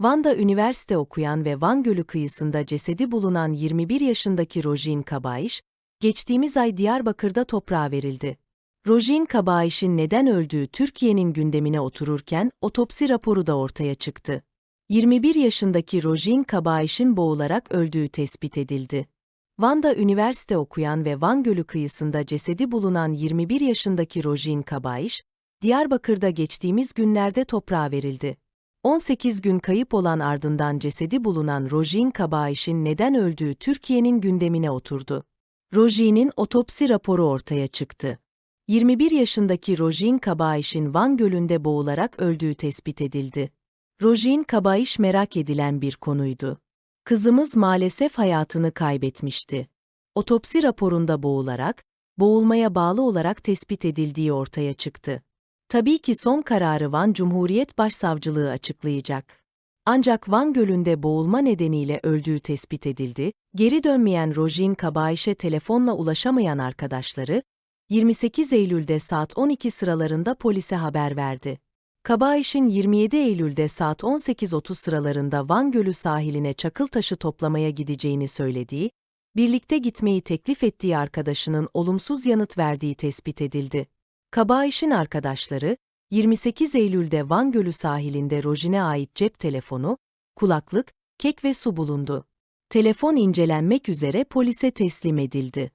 Van'da üniversite okuyan ve Van Gölü kıyısında cesedi bulunan 21 yaşındaki Rojin Kabayiş, geçtiğimiz ay Diyarbakır'da toprağa verildi. Rojin Kabayiş'in neden öldüğü Türkiye'nin gündemine otururken otopsi raporu da ortaya çıktı. 21 yaşındaki Rojin Kabayiş'in boğularak öldüğü tespit edildi. Van'da üniversite okuyan ve Van Gölü kıyısında cesedi bulunan 21 yaşındaki Rojin Kabayiş, Diyarbakır'da geçtiğimiz günlerde toprağa verildi. 18 gün kayıp olan ardından cesedi bulunan Rojin Kabayiş'in neden öldüğü Türkiye'nin gündemine oturdu. Rojin'in otopsi raporu ortaya çıktı. 21 yaşındaki Rojin Kabayiş'in Van Gölü'nde boğularak öldüğü tespit edildi. Rojin Kabayiş merak edilen bir konuydu. Kızımız maalesef hayatını kaybetmişti. Otopsi raporunda boğularak, boğulmaya bağlı olarak tespit edildiği ortaya çıktı. Tabii ki son kararı Van Cumhuriyet Başsavcılığı açıklayacak. Ancak Van Gölü'nde boğulma nedeniyle öldüğü tespit edildi, geri dönmeyen Rojin Kabayiş'e telefonla ulaşamayan arkadaşları, 28 Eylül'de saat 12 sıralarında polise haber verdi. Kabayiş'in 27 Eylül'de saat 18.30 sıralarında Van Gölü sahiline çakıl taşı toplamaya gideceğini söylediği, birlikte gitmeyi teklif ettiği arkadaşının olumsuz yanıt verdiği tespit edildi. Kabayiş'in arkadaşları, 28 Eylül'de Van Gölü sahilinde Rojin'e ait cep telefonu, kulaklık, kek ve su bulundu. Telefon incelenmek üzere polise teslim edildi.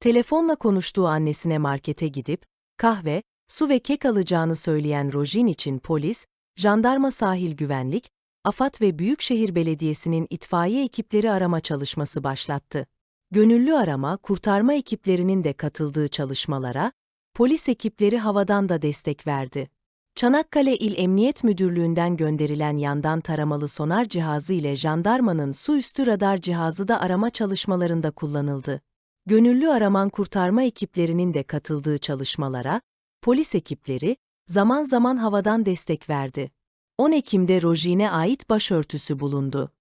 Telefonla konuştuğu annesine markete gidip, kahve, su ve kek alacağını söyleyen Rojin için polis, jandarma sahil güvenlik, AFAD ve Büyükşehir Belediyesi'nin itfaiye ekipleri arama çalışması başlattı. Gönüllü arama, kurtarma ekiplerinin de katıldığı çalışmalara, polis ekipleri havadan da destek verdi. Çanakkale İl Emniyet Müdürlüğü'nden gönderilen yandan taramalı sonar cihazı ile jandarmanın su üstü radar cihazı da arama çalışmalarında kullanıldı. Gönüllü araman kurtarma ekiplerinin de katıldığı çalışmalara, polis ekipleri, zaman zaman havadan destek verdi. 10 Ekim'de Rojin'e ait başörtüsü bulundu.